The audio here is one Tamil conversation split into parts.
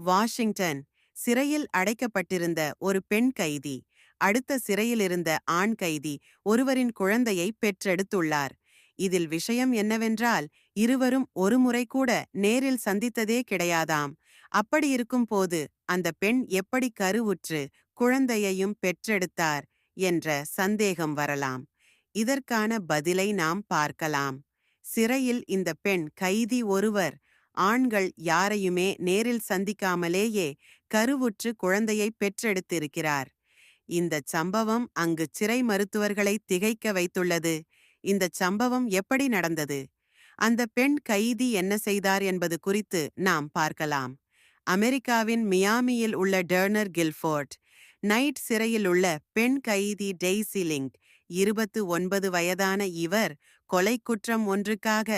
வாஷிங்டன் சிறையில் அடைக்கப்பட்டிருந்த ஒரு பெண் கைதி. அடுத்த சிறையிலிருந்த ஆண் கைதி ஒருவரின் குழந்தையை பெற்றெடுத்துள்ளார். இதில் விஷயம் என்னவென்றால் இருவரும் ஒருமுறை கூட நேரில் சந்தித்ததே கிடையாதாம். அப்படி இருக்கும் போது அந்த பெண் எப்படி கருவுற்று குழந்தையையும் பெற்றெடுத்தார் என்ற சந்தேகம் வரலாம். இதற்கான பதிலை நாம் பார்க்கலாம். சிறையில் இந்த பெண் கைதி ஒருவர் ஆண்கள் யாரையுமே நேரில் சந்திக்காமலேயே கருவுற்று குழந்தையை பெற்றெடுத்திருக்கிறார். இந்த சம்பவம் அங்கு சிறை மருத்துவர்களை திகைக்க வைத்துள்ளது. இந்த சம்பவம் எப்படி நடந்தது? அந்த பெண் கைதி என்ன செய்தார் என்பது குறித்து நாம் பார்க்கலாம். அமெரிக்காவின் மியாமியில் உள்ள டேர்னர் கில்ஃபோர்ட் நைட் சிறையில் உள்ள பெண் கைதி டெய்சிலிங் இருபத்து ஒன்பது வயதான இவர் கொலை குற்றம் ஒன்றுக்காக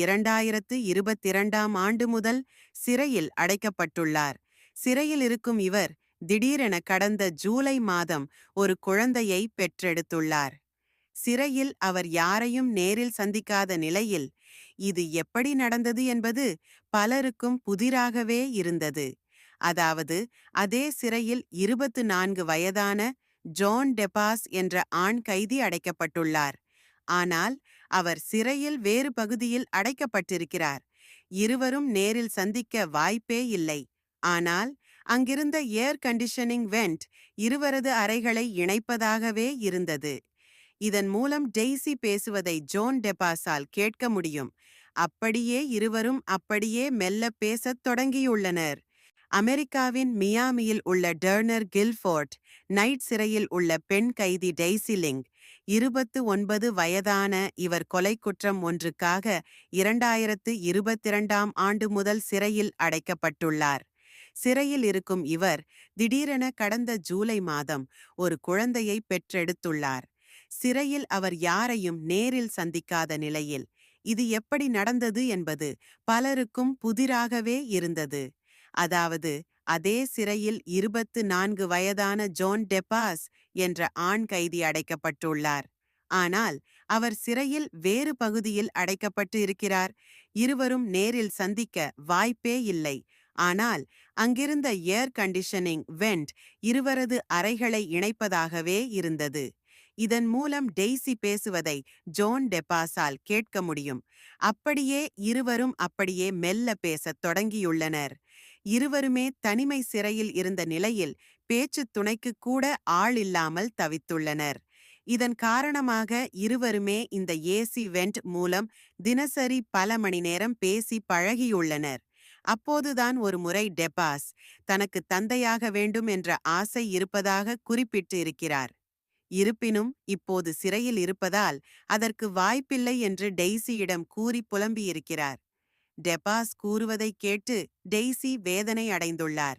இரண்டாயிரத்து இருபத்திரண்டாம் ஆண்டு முதல் சிறையில் அடைக்கப்பட்டுள்ளார். சிறையில் இருக்கும் இவர் திடீரென கடந்த ஜூலை மாதம் ஒரு குழந்தையை பெற்றெடுத்துள்ளார். சிறையில் அவர் யாரையும் நேரில் சந்திக்காத நிலையில் இது எப்படி நடந்தது என்பது பலருக்கும் புதிராகவே இருந்தது. அதாவது அதே சிறையில் இருபத்து நான்கு வயதான ஜோன் டெபாஸ் என்ற ஆண் கைதி அடைக்கப்பட்டுள்ளார். ஆனால் அவர் சிறையில் வேறு பகுதியில் அடைக்கப்பட்டிருக்கிறார். இருவரும் நேரில் சந்திக்க வாய்ப்பே இல்லை. ஆனால் அங்கிருந்த ஏர் கண்டிஷனிங் வெண்ட் இருவரது அறைகளை இணைப்பதாகவே இருந்தது. இதன் மூலம் டெய்சி பேசுவதை ஜோன் டெபாஸால் கேட்க முடியும். அப்படியே இருவரும் அப்படியே மெல்ல பேசத் தொடங்கியுள்ளனர். அமெரிக்காவின் மியாமியில் உள்ள டர்னர் கில்ஃபோர்ட் நைட் சிறையில் உள்ள பெண் கைதி டெய்சிலிங் இருபத்து ஒன்பது வயதான இவர் கொலை குற்றம் ஒன்றுக்காக இரண்டாயிரத்து இருபத்திரண்டாம் ஆண்டு முதல் சிறையில் அடைக்கப்பட்டுள்ளார். சிறையில் இருக்கும் இவர் திடீரென கடந்த ஜூலை மாதம் ஒரு குழந்தையை பெற்றெடுத்துள்ளார். சிறையில் அவர் யாரையும் நேரில் சந்திக்காத நிலையில் இது எப்படி நடந்தது? என்பது பலருக்கும் புதிராகவே இருந்தது. அதாவது அதே சிறையில் இருபத்து நான்கு வயதான ஜோன் டெபாஸ் என்ற ஆண் கைதி அடைக்கப்பட்டுள்ளார். ஆனால் அவர் சிறையில் வேறு பகுதியில் அடைக்கப்பட்டு இருக்கிறார். இருவரும் நேரில் சந்திக்க வாய்ப்பே இல்லை. ஆனால் அங்கிருந்த ஏர் கண்டிஷனிங் வெண்ட் இருவரது அறைகளை இணைப்பதாகவே இருந்தது. இதன் மூலம் டெய்சி பேசுவதை ஜோன் டெபாஸால் கேட்க முடியும். அப்படியே இருவரும் அப்படியே மெல்ல பேசத் தொடங்கியுள்ளனர். இருவருமே தனிமை சிறையில் இருந்த நிலையில் பேச்சு துணைக்கு கூட ஆள் இல்லாமல் தவித்துள்ளனர். இதன் காரணமாக இருவருமே இந்த ஏசி வெண்ட் மூலம் தினசரி பல மணி நேரம் பேசி பழகியுள்ளனர். அப்போதுதான் ஒரு முறை டெபாஸ் தனக்கு தந்தையாக வேண்டும் என்ற ஆசை இருப்பதாக குறிப்பிட்டு இருக்கிறார். இருப்பினும் இப்போது சிறையில் இருப்பதால் அதற்கு வாய்ப்பில்லை என்று டெய்சியிடம் கூறி புலம்பியிருக்கிறார். டெபாஸ் கூறுவதைக் கேட்டு டெய்சி வேதனை அடைந்துள்ளார்.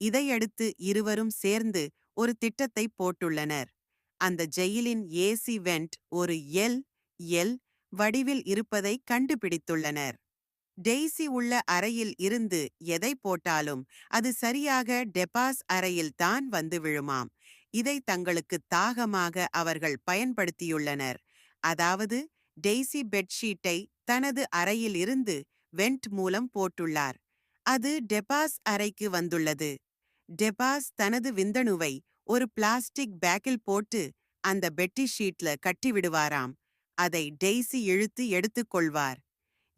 இதையடுத்து இருவரும் சேர்ந்து ஒரு திட்டத்தை போட்டுள்ளனர். அந்த ஜெயிலின் ஏசி வெண்ட் ஒரு எல் எல் வடிவில் இருப்பதை கண்டுபிடித்துள்ளனர். டெய்சி உள்ள அறையில் இருந்து எதை போட்டாலும் அது சரியாக டெபாஸ் அறையில் தான் வந்து விழுமாம். இதை தங்களுக்கு தாகமாக அவர்கள் பயன்படுத்தியுள்ளனர். அதாவது டெய்சி பெட்ஷீட்டை தனது அறையில் இருந்து வெண்ட் மூலம் போட்டுள்ளார். அது டெபாஸ் அறைக்கு வந்துள்ளது. டெபாஸ் தனது விந்தணுவை ஒரு பிளாஸ்டிக் பேக்கில் போட்டு அந்த பெட்டி ஷீட்ல கட்டிவிடுவாராம். அதை டெய்ஸி இழுத்து எடுத்துக்கொள்வார்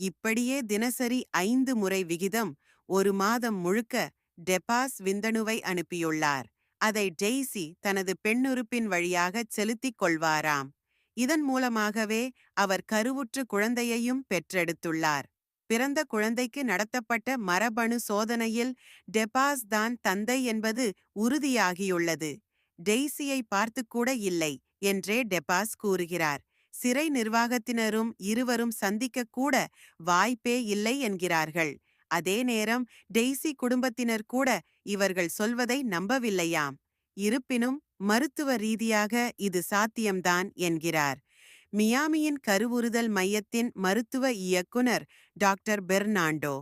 இப்படியே தினசரி ஐந்து முறை விகிதம் ஒரு மாதம் முழுக்க டெபாஸ் விந்தணுவை அனுப்பியுள்ளார். அதை டெய்ஸி தனது பெண்ணுறுப்பின் வழியாக செலுத்திக் கொள்வாராம். இதன் மூலமாகவே அவர் கருவுற்று குழந்தையையும் பெற்றெடுத்துள்ளார். பிறந்த குழந்தைக்கு நடத்தப்பட்ட மரபணு சோதனையில் டெபாஸ் தான் தந்தை என்பது உறுதியாகியுள்ளது. டெய்சியை பார்த்துக்கூட இல்லை என்றே டெபாஸ் கூறுகிறார். சிறை நிர்வாகத்தினரும் இருவரும் சந்திக்க கூட வாய்ப்பே இல்லை என்கிறார்கள். அதே நேரம் டெய்ஸி குடும்பத்தினர் கூட இவர்கள் சொல்வதை நம்பவில்லையாம். இருப்பினும் மருத்துவ ரீதியாக இது சாத்தியம்தான் என்கிறார். மியாமியின் கருவுறுதல் மையத்தின் மருத்துவ இயக்குனர் டாக்டர் பெர்னாண்டோ.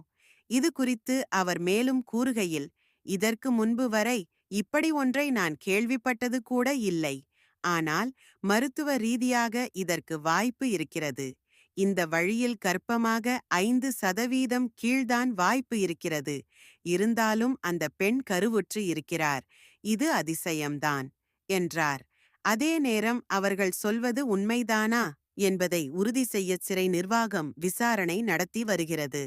இது குறித்து அவர் மேலும் கூறுகையில் இதற்கு முன்பு வரை இப்படி ஒன்றை நான் கேள்விப்பட்டது கூட இல்லை. ஆனால் மருத்துவ ரீதியாக இதற்கு வாய்ப்பு இருக்கிறது. இந்த வழியில் கற்பமாக ஐந்து சதவீதம் கீழ்தான் வாய்ப்பு இருக்கிறது. இருந்தாலும் அந்த பெண் கருவுற்று இருக்கிறார். இது அதிசயம்தான் என்றார். அதே நேரம் அவர்கள் சொல்வது உண்மைதானா என்பதை உறுதி செய்ய சிறை நிர்வாகம் விசாரணை நடத்தி வருகிறது.